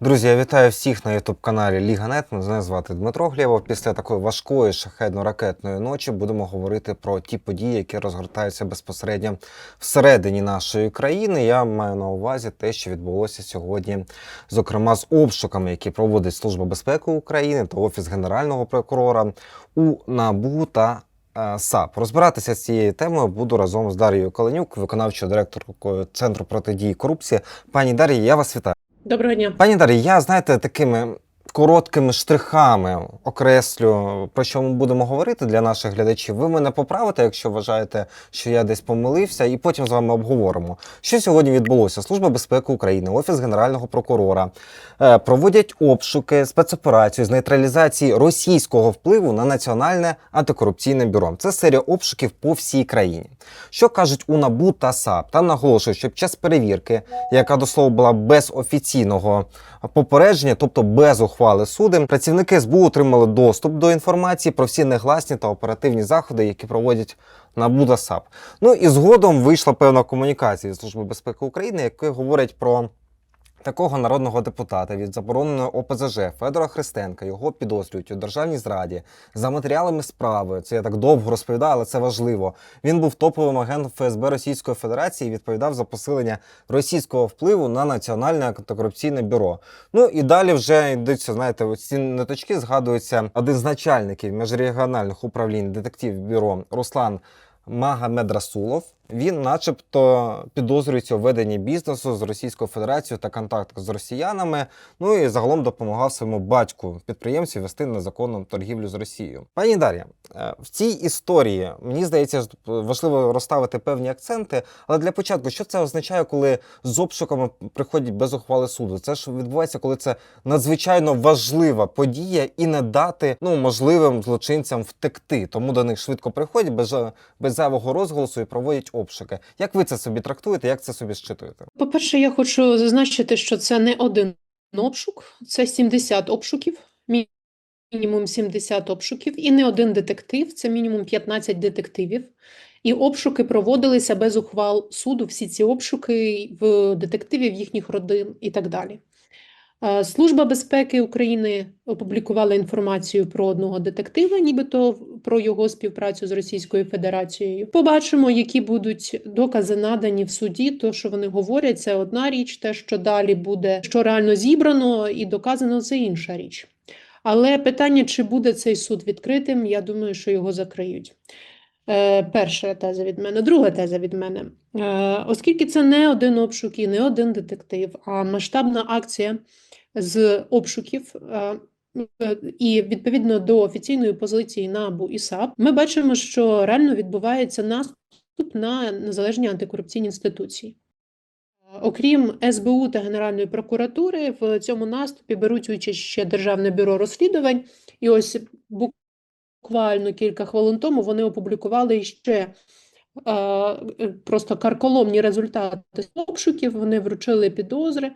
Друзі, я вітаю всіх на ютуб-каналі Ліга.нет. Мене звати Дмитро Глєвов. Після такої важкої шахедно-ракетної ночі будемо говорити про ті події, які розгортаються безпосередньо всередині нашої країни. Я маю на увазі те, що відбулося сьогодні, зокрема з обшуками, які проводить Служба безпеки України та Офіс Генерального прокурора у НАБУ та е, САП. Розбиратися з цією темою буду разом з Дарією Каленюк, виконавчою директоркою Центру протидії корупції. Пані Дар'я, я вас вітаю. Доброго дня. Пані Дар'я, я знаєте, такими короткими штрихами окреслю, про що ми будемо говорити для наших глядачів. Ви мене поправите, якщо вважаєте, що я десь помилився, і потім з вами обговоримо. Що сьогодні відбулося? Служба безпеки України, Офіс Генерального прокурора е, проводять обшуки, спецоперацію з нейтралізації російського впливу на Національне антикорупційне бюро. Це серія обшуків по всій країні. Що кажуть у НАБУ та САП? Там наголошують, що під час перевірки, яка до слова була без офіційного попередження, тобто без ухвали суду, працівники СБУ отримали доступ до інформації про всі негласні та оперативні заходи, які проводять НАБУ та САП. Ну і згодом вийшла певна комунікація з Служби безпеки України, яка говорить про. Такого народного депутата від забороненої ОПЗЖ Федора Христенка його підозрюють у державній зраді за матеріалами справи. Це я так довго розповідаю, але це важливо. Він був топовим агентом ФСБ Російської Федерації і відповідав за посилення російського впливу на національне антикорупційне бюро. Ну і далі вже йдуться, знаєте, ці ниточки згадується один з начальників міжрегіональних управлінь детектив бюро Руслан. Магомед Расулов. Він, начебто, підозрюється у веденні бізнесу з Російською Федерацією та контактах з росіянами. Ну і загалом допомагав своєму батьку підприємцю вести незаконну торгівлю з Росією. Пані Дар'я, е, в цій історії мені здається, важливо розставити певні акценти. Але для початку, що це означає, коли з обшуками приходять без ухвали суду? Це ж відбувається, коли це надзвичайно важлива подія і не дати ну можливим злочинцям втекти. Тому до них швидко приходять без, без зайвого розголосу і проводять обшуки. Як ви це собі трактуєте? Як це собі щитуєте? По-перше, я хочу зазначити, що це не один обшук, це 70 обшуків, мінімум 70 обшуків, і не один детектив, це мінімум 15 детективів. І обшуки проводилися без ухвал суду. Всі ці обшуки в детективів, їхніх родин і так далі. Е, Служба безпеки України опублікувала інформацію про одного детектива, нібито про його співпрацю з Російською Федерацією. Побачимо, які будуть докази надані в суді. То, що вони говорять, це одна річ. Те, що далі буде, що реально зібрано і доказано, це інша річ. Але питання, чи буде цей суд відкритим, я думаю, що його закриють. Е, перша теза від мене. Друга теза від мене. Е, оскільки це не один обшук і не один детектив, а масштабна акція з обшуків. е, І відповідно до офіційної позиції НАБУ і САП, ми бачимо, що реально відбувається наступ на незалежні антикорупційні інституції. Окрім СБУ та Генеральної прокуратури, в цьому наступі беруть участь ще Державне бюро розслідувань. І ось буквально кілька хвилин тому вони опублікували ще е, просто карколомні результати обшуків. Вони вручили підозри.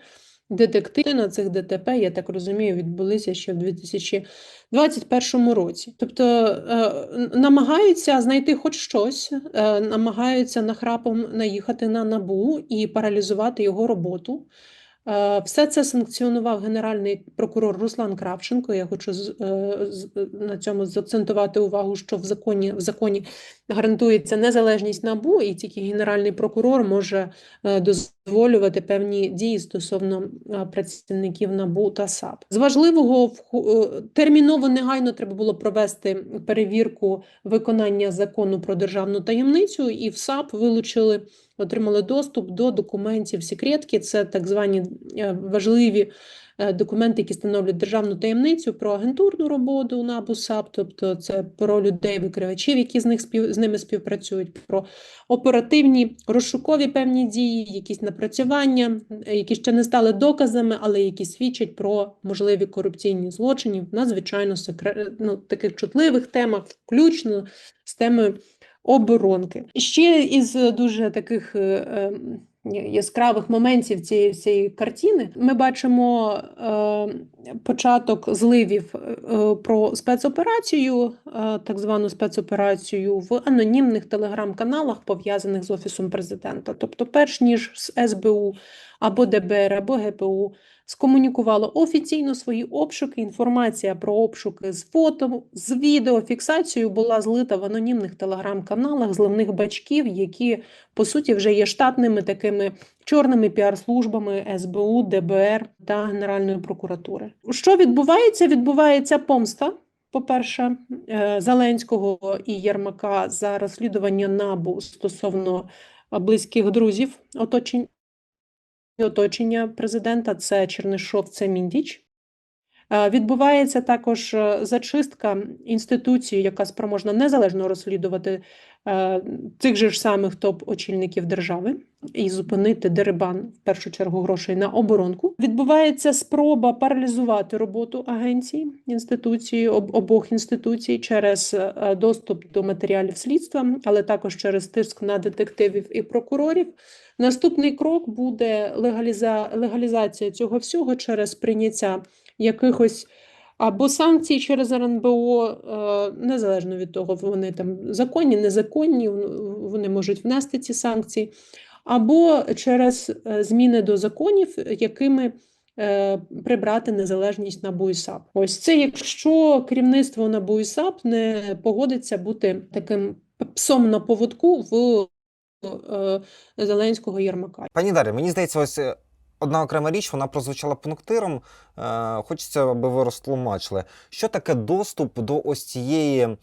Детективи на цих ДТП, я так розумію, відбулися ще в 2021 році. Тобто е, намагаються знайти хоч щось, е, намагаються нахрапом наїхати на набу і паралізувати його роботу. Е, Все це санкціонував генеральний прокурор Руслан Кравченко. Я хочу на цьому заакцентувати увагу, що в законі в законі гарантується незалежність НАБУ, і тільки генеральний прокурор може е, дозволювати певні дії стосовно працівників НАБУ та САП. З важливого е, терміново негайно треба було провести перевірку виконання закону про державну таємницю, і в САП вилучили, отримали доступ до документів секретки. Це так звані е, важливі документи, які становлять державну таємницю про агентурну роботу НАБУ САП, тобто це про людей викривачів, які з них спів з ними співпрацюють, про оперативні розшукові певні дії, якісь напрацювання, е, які ще не стали доказами, але які свідчать про можливі корупційні злочини в надзвичайно секре... ну, таких чутливих темах, включно з темою оборонки. Ще із дуже таких е, е, яскравих моментів цієї всієї картини. Ми бачимо е, початок зливів е, про спецоперацію, так звану спецоперацію в анонімних телеграм-каналах, пов'язаних з офісом президента. Тобто, перш ніж з СБУ або ДБР, або ГПУ скомунікувало офіційно свої обшуки. Інформація про обшуки з фото, з відео, фіксацією була злита в анонімних телеграм-каналах зливних бачків, які по суті вже є штатними такими чорними піар-службами СБУ, ДБР та Генеральної прокуратури. Що відбувається? Відбувається помста. По-перше, е, Зеленського і Єрмака за розслідування набу стосовно е, близьких друзів оточень, оточення президента це Чернишов, це Міндіч. Е, Відбувається також е, зачистка інституції, яка спроможна незалежно розслідувати е, цих же ж самих топ-очільників держави і зупинити дерибан в першу чергу грошей на оборонку. Відбувається спроба паралізувати роботу агенції інституції об, обох інституцій через доступ до матеріалів слідства, але також через тиск на детективів і прокурорів. Наступний крок буде легаліза... легалізація цього всього через прийняття якихось або санкцій через РНБО, е, незалежно від того, вони там законні, незаконні, вони можуть внести ці санкції, або через е, зміни до законів, якими е, прибрати незалежність НАБУ і САП. Ось це якщо керівництво НАБУ і САП не погодиться бути таким псом на поводку в Зеленського Єрмака. Пані Дар'я, мені здається, ось одна окрема річ, вона прозвучала пунктиром. Е, хочеться, аби ви розтлумачили. Що таке доступ до ось цієї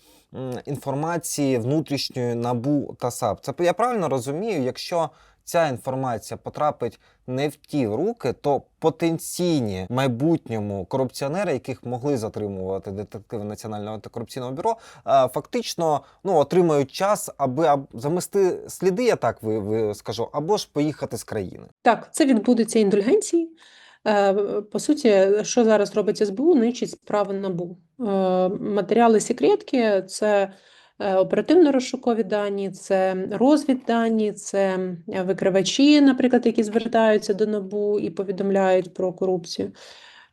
інформації внутрішньої НАБУ та САП? Це я правильно розумію, якщо ця інформація потрапить не в ті руки, то потенційні майбутньому корупціонери, яких могли затримувати детективи Національного антикорупційного бюро, е, фактично ну, отримають час, аби замести сліди, я так ви, ви скажу, або ж поїхати з країни. Так, це відбудеться індульгенції. Е, По суті, що зараз робить СБУ, нищить справи НАБУ. Е, Матеріали секретки – це оперативно-розшукові дані, це розвіддані, це е, викривачі, наприклад, які звертаються до НАБУ і повідомляють про корупцію.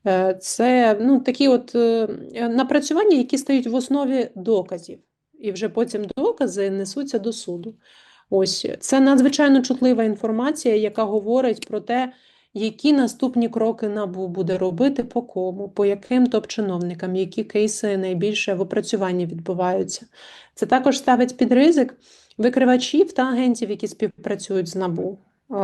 Е, Це ну, такі от е, напрацювання, які стають в основі доказів, і вже потім докази несуться до суду. Ось це надзвичайно чутлива інформація, яка говорить про те, які наступні кроки НАБУ буде робити, по кому, по яким топ-чиновникам, які кейси найбільше в опрацюванні відбуваються. Це також ставить під ризик викривачів та агентів, які співпрацюють з НАБУ. Е,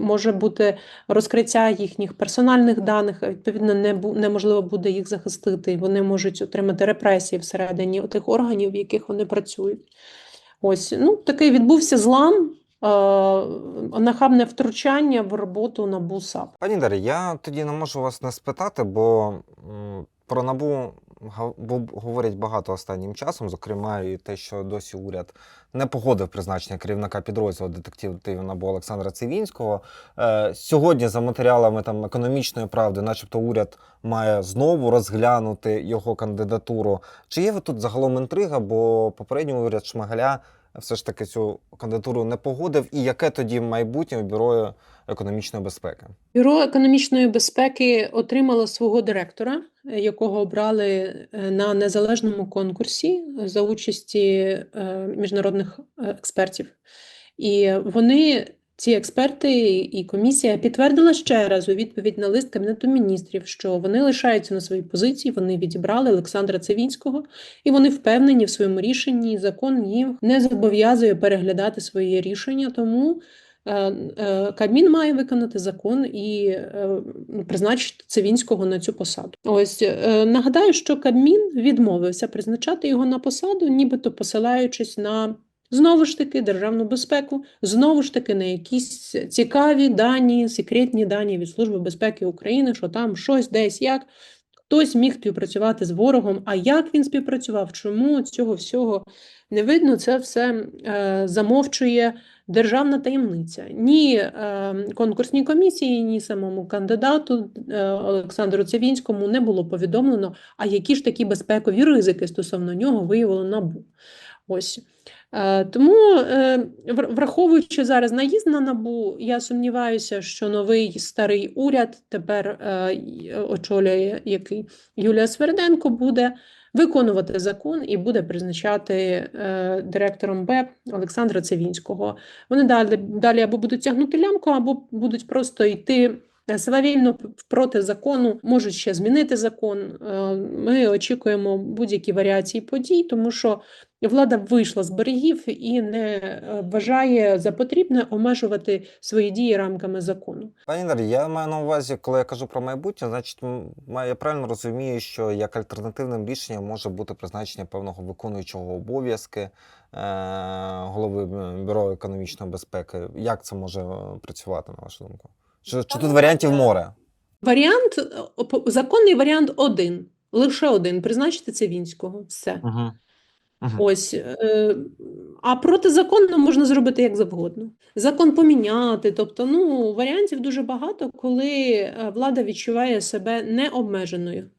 Може бути розкриття їхніх персональних даних, відповідно, не неможливо буде їх захистити, вони можуть отримати репресії всередині тих органів, в яких вони працюють. Ось, ну, такий відбувся злам, нахабне втручання в роботу НАБУ САП. Пані Дар'я, я тоді не можу вас не спитати, бо про набу говорять багато останнім часом, зокрема, і те, що досі уряд не погодив призначення керівника підрозділу детективів НАБУ Олександра Цивінського. Е, сьогодні, за матеріалами там економічної правди, начебто уряд має знову розглянути його кандидатуру. Чи є ви тут загалом інтрига? Бо попередній уряд Шмигаля все ж таки цю кандидатуру не погодив, і яке тоді майбутнє у бюро економічної безпеки? Бюро економічної безпеки отримало свого директора, е, якого обрали е, на незалежному конкурсі за участі е, міжнародних експертів. І вони, ці експерти і комісія, підтвердила ще раз у відповідь на лист Кабінету міністрів, що вони лишаються на своїй позиції, вони відібрали Олександра Цивінського, і вони впевнені в своєму рішенні. Закон їм не зобов'язує переглядати своє рішення, тому. Е, е, Кабмін має виконати закон і е, призначити Цивінського на цю посаду. Ось нагадаю, що Кабмін відмовився призначати його на посаду, нібито посилаючись на знову ж таки державну безпеку, знову ж таки на якісь цікаві дані, секретні дані від Служби безпеки України, що там щось десь як. Хтось міг співпрацювати з ворогом, а як він співпрацював, чому цього всього не видно, це все е, замовчує державна таємниця. Ні е, конкурсній комісії, ні самому кандидату е, Олександру Цивінському не було повідомлено, а які ж такі безпекові ризики стосовно нього виявило НАБУ. Ось. Е, Тому, е, враховуючи зараз наїзд на НАБУ, я сумніваюся, що новий старий уряд тепер е, очолює який Юлія Сверденко буде виконувати закон і буде призначати директором БЕП Олександра Цивінського. Вони далі, далі або будуть тягнути лямку, або будуть просто йти свавільно проти закону, можуть ще змінити закон. Е, Ми очікуємо будь-які варіації подій, тому що влада вийшла з берегів і не е, вважає за потрібне обмежувати свої дії рамками закону. Пані Дар'я, я маю на увазі, коли я кажу про майбутнє, значить, я правильно розумію, що як альтернативним рішенням може бути призначення певного виконуючого обов'язки е, голови бюро економічної безпеки. Як це може е, працювати, на вашу думку? Чи, чи тут варіантів море? Варіант, е, законний варіант один, лише один призначити Цивінського. Все. Угу. Ось, е, а протизаконно можна зробити як завгодно. Закон поміняти, тобто, ну, варіантів дуже багато, коли е, влада відчуває себе необмеженою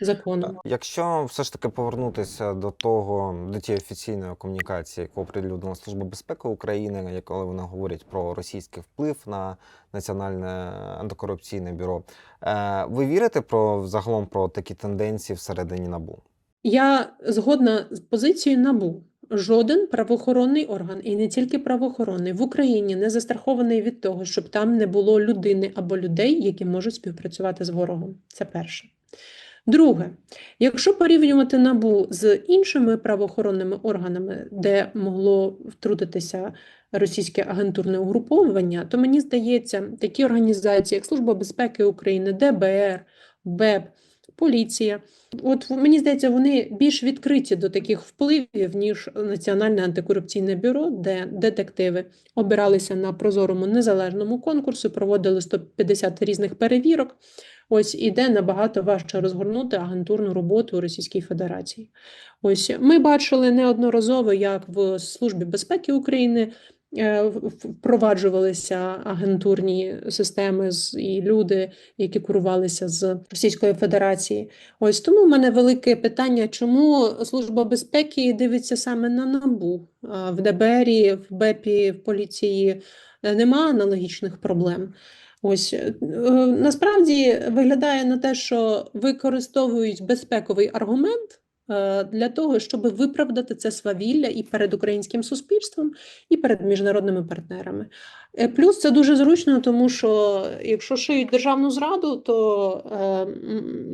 законом. Якщо все ж таки повернутися до того, до тієї офіційної комунікації, яку оприлюднила Служба безпеки України, коли вони говорять про російський вплив на Національне антикорупційне бюро, е, ви вірите про загалом про такі тенденції всередині НАБУ? Я згодна з позицією НАБУ. Жоден правоохоронний орган, і не тільки правоохоронний, в Україні не застрахований від того, щоб там не було людини або людей, які можуть співпрацювати з ворогом. Це перше. Друге, якщо порівнювати НАБУ з іншими правоохоронними органами, де могло втрутитися російське агентурне угруповування, то мені здається, такі організації, як Служба безпеки України, ДБР, БЕП, поліція, От мені здається, вони більш відкриті до таких впливів, ніж Національне антикорупційне бюро, де детективи обиралися на прозорому незалежному конкурсі, проводили 150 різних перевірок. Ось і де набагато важче розгорнути агентурну роботу у Російській Федерації. Ось ми бачили неодноразово, як в Службі безпеки України е, впроваджувалися агентурні системи і люди, які курувалися з Російської Федерації. Ось тому в мене велике питання, чому Служба безпеки дивиться саме на НАБУ? В ДБРі, в БЕПі, в поліції е, нема аналогічних проблем. Ось е, насправді виглядає на те, що використовують безпековий аргумент е, для того, щоб виправдати це свавілля і перед українським суспільством, і перед міжнародними партнерами. Е, Плюс це дуже зручно, тому що якщо шиють державну зраду, то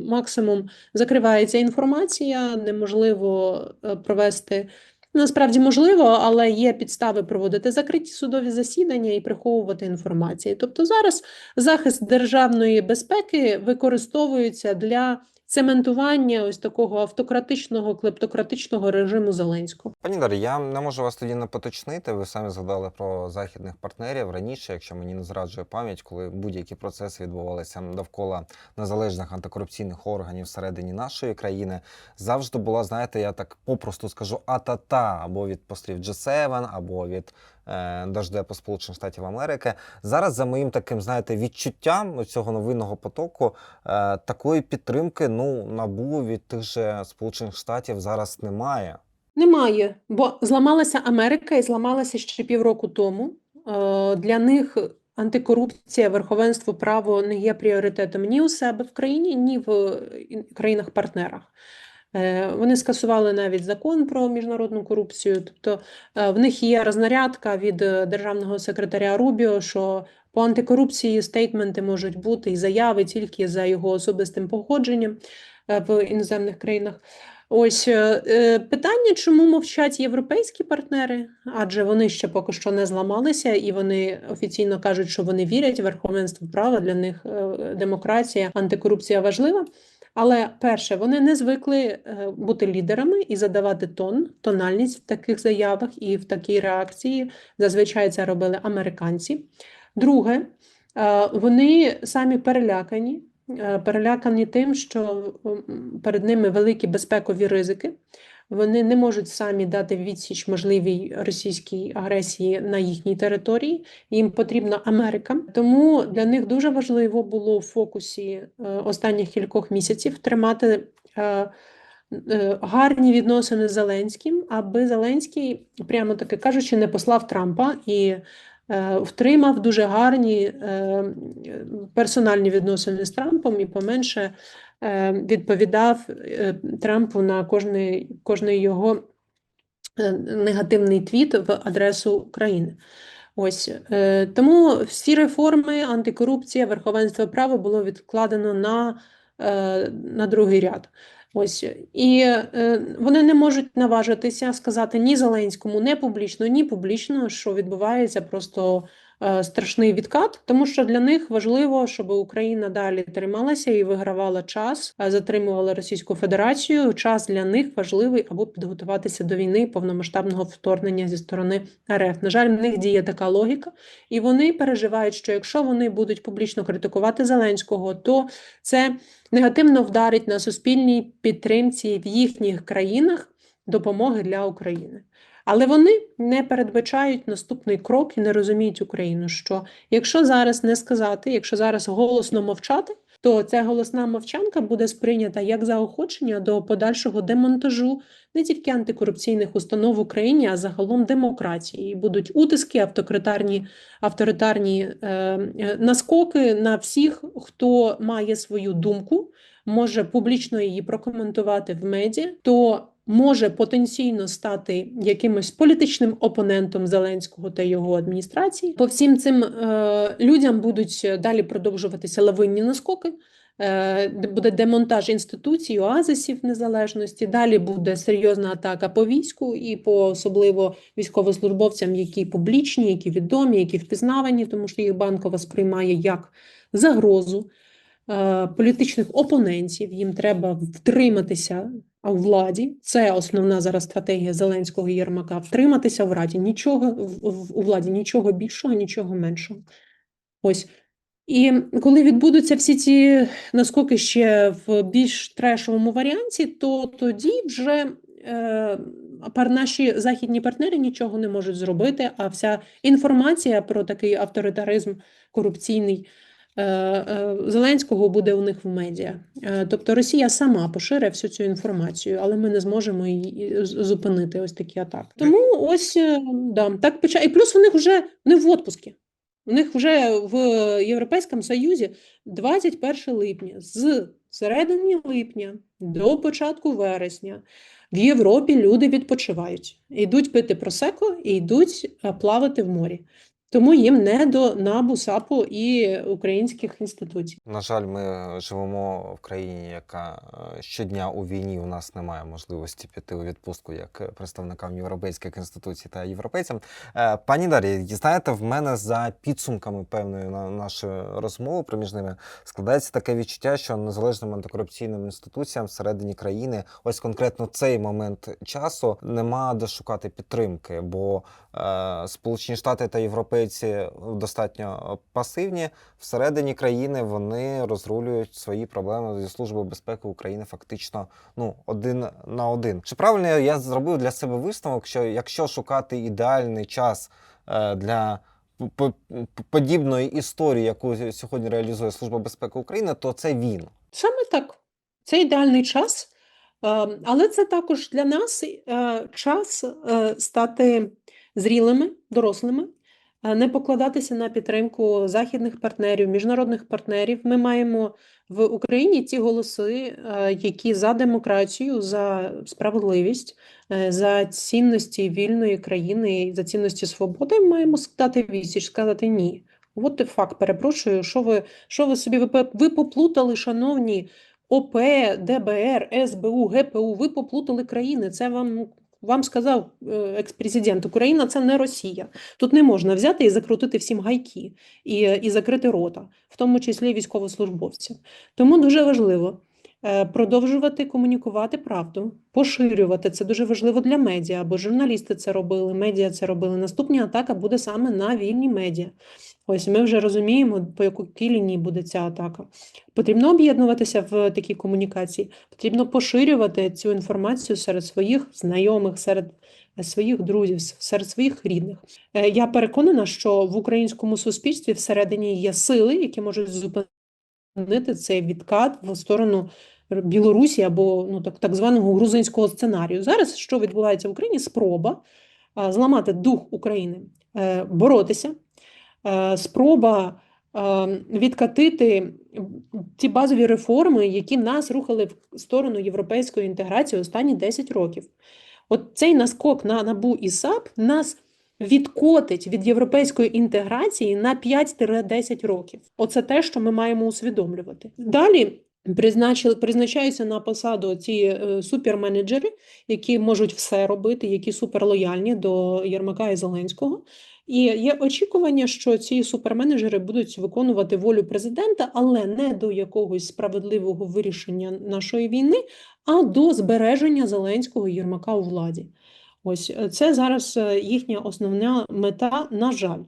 максимум закривається інформація, неможливо провести. Насправді можливо, але є підстави проводити закриті судові засідання і приховувати інформацію. Тобто зараз захист державної безпеки використовується для цементування ось такого автократичного, клептократичного режиму Зеленського. Пані Дар'я, я не можу вас тоді не поточнити. Ви самі згадали про західних партнерів раніше, якщо мені не зраджує пам'ять, коли будь-які процеси відбувалися довкола незалежних антикорупційних органів всередині нашої країни, завжди була, знаєте, я так попросту скажу, атата або від послів G7, або від Держдепу Сполучених Штатів Америки. Зараз за моїм таким, знаєте, відчуттям цього новинного потоку е, такої підтримки ну набу від тих же Сполучених Штатів зараз немає. Немає, бо зламалася Америка і зламалася ще півроку тому. Е, Для них антикорупція, верховенство право не є пріоритетом ні у себе в країні, ні в країнах-партнерах. Е, Вони скасували навіть закон про міжнародну корупцію. Тобто е, в них є рознарядка від е, державного секретаря Рубіо, що по антикорупції стейтменти можуть бути і заяви тільки за його особистим походженням в іноземних країнах. Ось питання, чому мовчать європейські партнери, адже вони ще поки що не зламалися, і вони офіційно кажуть, що вони вірять в верховенство права. Для них демократія, антикорупція важлива. Але перше, вони не звикли е, бути лідерами і задавати тон, тональність в таких заявах і в такій реакції. Зазвичай це робили американці. Друге, е, вони самі перелякані, е, перелякані тим, що перед ними великі безпекові ризики. Вони не можуть самі дати відсіч можливій російській агресії на їхній території. Їм потрібна Америка. Тому для них дуже важливо було в фокусі е, останніх кількох місяців тримати е, е, гарні відносини з Зеленським, аби Зеленський, прямо таки кажучи, не послав Трампа і втримав дуже гарні персональні відносини з Трампом і поменше відповідав е, Трампу на кожний, кожний його е, негативний твіт в адресу України. Ось е, тому всі реформи, антикорупція, верховенство права було відкладено на, е, на другий ряд. Ось і е, вони не можуть наважитися сказати ні Зеленському, не публічно, ні публічно, що відбувається просто е, страшний відкат, тому що для них важливо, щоб Україна далі трималася і вигравала час, затримувала Російську Федерацію. Час для них важливий або підготуватися до війни повномасштабного вторгнення зі сторони РФ. На жаль, в них діє така логіка, і вони переживають, що якщо вони будуть публічно критикувати Зеленського, то це негативно вдарить на суспільній підтримці в їхніх країнах допомоги для України. Але вони не передбачають наступний крок і не розуміють Україну, що якщо зараз не сказати, якщо зараз голосно мовчати, то ця голосна мовчанка буде сприйнята як заохочення до подальшого демонтажу не тільки антикорупційних установ в Україні, а загалом демократії. Будуть утиски, автократарні, авторитарні е, е, наскоки на всіх, хто має свою думку, може публічно її прокоментувати в медіа, то може потенційно стати якимось політичним опонентом Зеленського та його адміністрації. По всім цим е, людям будуть далі продовжуватися лавинні наскоки. Е, Буде демонтаж інституцій, оазисів незалежності. Далі буде серйозна атака по війську і по особливо військовослужбовцям, які публічні, які відомі, які впізнавані, тому що їх банкова сприймає як загрозу е, політичних опонентів. Їм треба втриматися у владі. Це основна зараз стратегія Зеленського і Єрмака. Втриматися в раді нічого в- у владі, нічого більшого, нічого меншого. Ось. І коли відбудуться всі ці наскоки ще в більш трешовому варіанті, то тоді вже е, наші західні партнери нічого не можуть зробити, а вся інформація про такий авторитаризм корупційний е, е, Зеленського буде у них в медіа. Е, тобто Росія сама пошире всю цю інформацію, але ми не зможемо її зупинити ось такі атаки. Тому ось е, да, так поча... І плюс у них вже вони в отпуску. У них вже в Європейському Союзі 21 липня, з середини липня до початку вересня в Європі люди відпочивають, йдуть пити просеко і йдуть е, плавати в морі. Тому їм не до НАБУ, САПу і українських інституцій. На жаль, ми живемо в країні, яка е, щодня у війні. У нас немає можливості піти у відпустку як представникам європейських інституцій та європейцям. Е, Пані Дар'я, знаєте, в мене за підсумками певної на- нашої розмови проміж ними складається таке відчуття, що незалежним антикорупційним інституціям всередині країни, ось конкретно цей момент часу, нема де шукати підтримки, бо е, Сполучені Штати та європейці достатньо пасивні. Всередині країни вони розрулюють свої проблеми зі службою безпеки України фактично ну один на один. Чи правильно я зробив для себе висновок, що якщо шукати ідеальний час е, для по- по- подібної історії, яку сьогодні реалізує Служба безпеки України, то це він. Саме так. Це ідеальний час, е, але це також для нас е, час е, стати зрілими, дорослими, е, не покладатися на підтримку західних партнерів, міжнародних партнерів. Ми маємо в Україні ті голоси, які за демократію, за справедливість, е, за цінності вільної країни, за цінності свободи. Маємо стати відсіч, сказати ні. От і факт, перепрошую, що ви, що ви собі ви поплутали, шановні ОП, ДБР, СБУ, ГПУ, ви поплутали країни. Це вам, вам сказав експрезидент екс-президент. Україна це не Росія. Тут не можна взяти і закрутити всім гайки і, і закрити рота, в тому числі військовослужбовців. Тому дуже важливо е, продовжувати комунікувати правду, поширювати. Це дуже важливо для медіа, бо журналісти це робили, медіа це робили. Наступна атака буде саме на вільні медіа. Ось ми вже розуміємо, по якій лінії буде ця атака. Потрібно об'єднуватися в такій комунікації, потрібно поширювати цю інформацію серед своїх знайомих, серед е, своїх друзів, серед своїх рідних. Е, Я переконана, що в українському суспільстві всередині є сили, які можуть зупинити цей відкат в сторону Білорусі або ну так, так званого грузинського сценарію. Зараз що відбувається в Україні? Спроба зламати дух України, е, боротися е, спроба е, відкатити ті базові реформи, які нас рухали в сторону європейської інтеграції останні 10 років. От цей наскок на НАБУ і САП нас відкотить від європейської інтеграції на 5-10 років. Оце те, що ми маємо усвідомлювати. Далі призначаються на посаду ці е, суперменеджери, які можуть все робити, які суперлояльні до Єрмака і Зеленського. І є очікування, що ці суперменеджери будуть виконувати волю президента, але не до якогось справедливого вирішення нашої війни, а до збереження Зеленського і Єрмака у владі. Ось е, це зараз е, їхня основна мета, на жаль.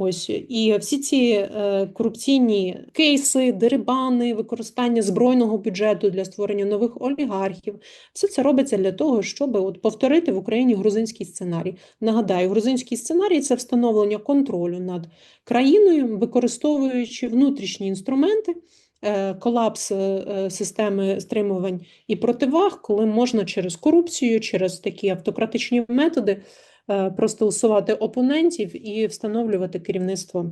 Ось і всі ці е, корупційні кейси, дерибани, використання збройного бюджету для створення нових олігархів, все це робиться для того, щоб от повторити в Україні грузинський сценарій. Нагадаю, грузинський сценарій це встановлення контролю над країною, використовуючи внутрішні інструменти, е, колапс е, системи стримувань і противаг, коли можна через корупцію, через такі автократичні методи просто усувати опонентів і встановлювати керівництво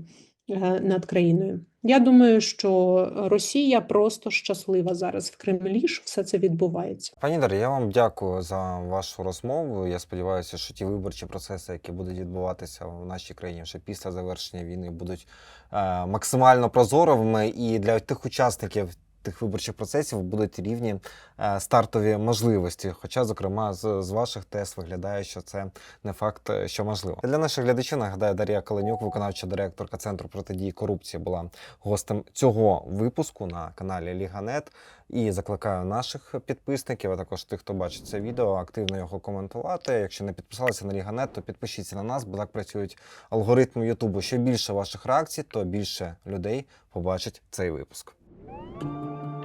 е, над країною. Я думаю, що Росія просто щаслива зараз в Кремлі, що все це відбувається. Пані Дар'я, я вам дякую за вашу розмову. Я сподіваюся, що ті виборчі процеси, які будуть відбуватися в нашій країні вже після завершення війни, будуть е, максимально прозоровими і для тих учасників. Тих виборчих процесів будуть рівні е, стартові можливості. Хоча, зокрема, з, з ваших тез виглядає, що це не факт, е, що можливо. Для наших глядачів нагадаю, Дар'я Каленюк, виконавча директорка Центру протидії корупції, була гостем цього випуску на каналі Ліганет. І закликаю наших підписників, а також тих, хто бачить це відео, активно його коментувати. Якщо не підписалися на Ліганет, то підпишіться на нас, бо так працюють алгоритми Ютубу. Що більше ваших реакцій, то більше людей побачить цей випуск. Thank you.